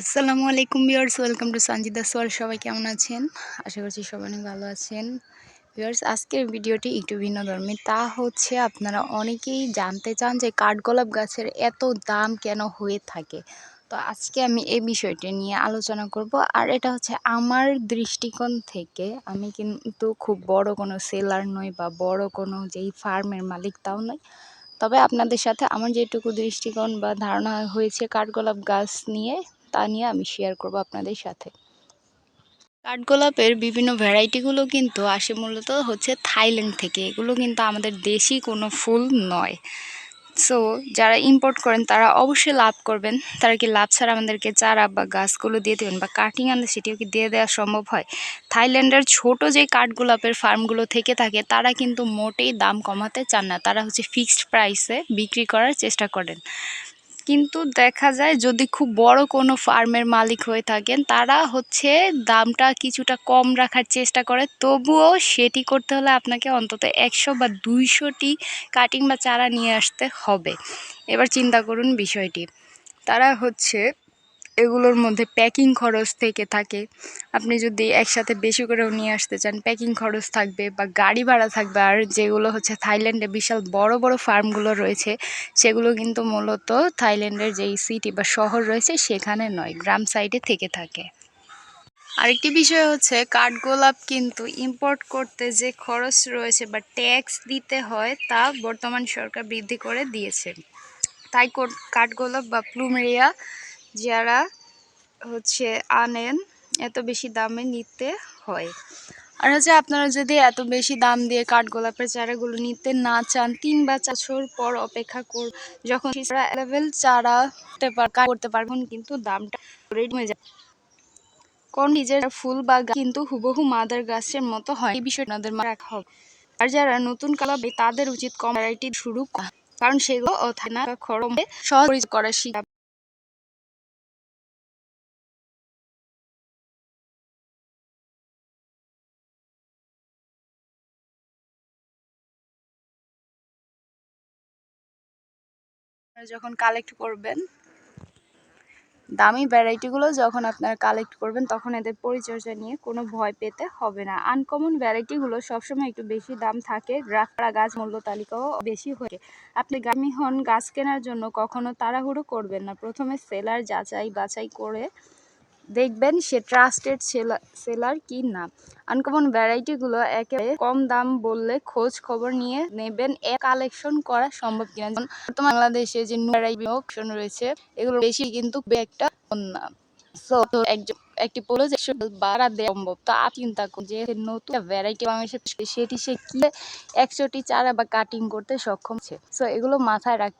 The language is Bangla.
আসসালামু আলাইকুম ভিউয়ার্স, ওয়েলকাম টু সঞ্জিদা সোয়াল, সবাই কেমন আছেন? আশা করছি সবাই অনেক ভালো আছেন। ভিউয়ার্স, আজকের ভিডিওটি একটু ভিন্ন ধর্মের। তা হচ্ছে আপনারা অনেকেই জানতে চান যে কাঠগোলাপ গাছের এত দাম কেন হয়ে থাকে। তো আজকে আমি এই বিষয়টি নিয়ে আলোচনা করব। আর এটা হচ্ছে আমার দৃষ্টিকোণ থেকে, আমি কিন্তু খুব বড় কোনো সেলার নই বা বড় কোনো যেই ফার্মের মালিক তাও নয় তবে আপনাদের সাথে আমার যেটুকু দৃষ্টিকোণ বা ধারণা হয়েছে কাঠগোলাপ গাছ নিয়ে তা নিয়ে আমি শেয়ার করব আপনাদের সাথে। কাঠগোলাপের বিভিন্ন ভ্যারাইটিগুলো কিন্তু আসে মূলত হচ্ছে থাইল্যান্ড থেকে। এগুলো কিন্তু আমাদের দেশি কোনো ফুল নয়। সো যারা ইম্পোর্ট করেন, তারা অবশ্যই লাভ করবেন। তারা কি লাভ ছাড়া আমাদেরকে চারা বা গাছগুলো দিয়ে দেবেন বা কাটিং আনলে সেটিও কি দিয়ে দেওয়া সম্ভব হয়? থাইল্যান্ডের ছোট যে কাঠগোলাপের ফার্মগুলো থেকে থাকে, তারা কিন্তু মোটেই দাম কমাতে চান না। তারা হচ্ছে ফিক্সড প্রাইসে বিক্রি করার চেষ্টা করেন। কিন্তু দেখা যায় যদি খুব বড় কোনো ফার্মের মালিক হয়ে থাকেন, তারা হচ্ছে দামটা কিছুটা কম রাখার চেষ্টা করে। তবুও সেটি করতে হলে আপনাকে অন্তত একশো বা দুইশোটি কাটিং বা চারা নিয়ে আসতে হবে। এবার চিন্তা করুন বিষয়টি। তারা হচ্ছে এগুলোর মধ্যে প্যাকিং খরচ থেকে থাকে। আপনি যদি একসাথে বেশি করেও নিয়ে আসতে চান প্যাকিং খরচ থাকবে বা গাড়ি ভাড়া থাকবে, আর যেগুলো হচ্ছে থাইল্যান্ডে বিশাল বড় বড় ফার্মগুলো রয়েছে, সেগুলো কিন্তু মূলত থাইল্যান্ডের যেই সিটি বা শহর রয়েছে, সেখানে নয়, গ্রাম সাইডে থেকে থাকে। আরেকটি বিষয় হচ্ছে কাঠগোলাপ কিন্তু ইম্পোর্ট করতে যে খরচ রয়েছে বা ট্যাক্স দিতে হয়, তা বর্তমান সরকার বৃদ্ধি করে দিয়েছে। তাই কাঠগোলাপ বা প্লুমেরিয়া যারা হচ্ছে আনেন, এত বেশি দামে নিতে হয়। আর হচ্ছে আপনারা যদি এত বেশি দাম দিয়ে কাঠগোলাপের চারাগুলো নিতে না চান, তিন বা চার পর অপেক্ষা কর, যখন অ্যাভেলেবেল চারা করতে পারবেন কিন্তু দামটা হয়ে যায়। কোন নিজের ফুল বা কিন্তু হুবহু মাদার গাছের মতো হয়। এই বিষয়টা আপনাদের রাখা হবে। আর যারা নতুন কালাবে তাদের উচিত কম ভ্যারাইটি শুরু কারণ সেগুলো থানা খরমে সহজ করা শিখা যখন কালেক্ট করবেন, দামি ভ্যারাইটিগুলো যখন আপনারা কালেক্ট করবেন, তখন এদের পরিচর্যা নিয়ে কোনো ভয় পেতে হবে না। আনকমন ভ্যারাইটিগুলো সবসময় একটু বেশি দাম থাকে। গ্রাফড়া গাছ মূল্য তালিকাও বেশি হয়ে আপনি গামি হন গাছ কেনার জন্য কখনো তাড়াহুড়ো করবেন না। প্রথমে সেলার যাচাই বাছাই করে দেখবেন সে ট্রাস্টেড সেলার কি না? আনকমন ভ্যারাইটিগুলো একেবারে কম দাম বললে খোঁজ খবর নিয়ে নেবেন, এ কালেকশন করা সম্ভব কিনা? যেমন বর্তমান বাংলাদেশে যে অপশন রয়েছে, এগুলো বেশি কিন্তু একটা না ভ্যারাইটি সেটি সে কি একশোটি চারা বা কাটিং করতে সক্ষম সো এগুলো মাথায় রাখ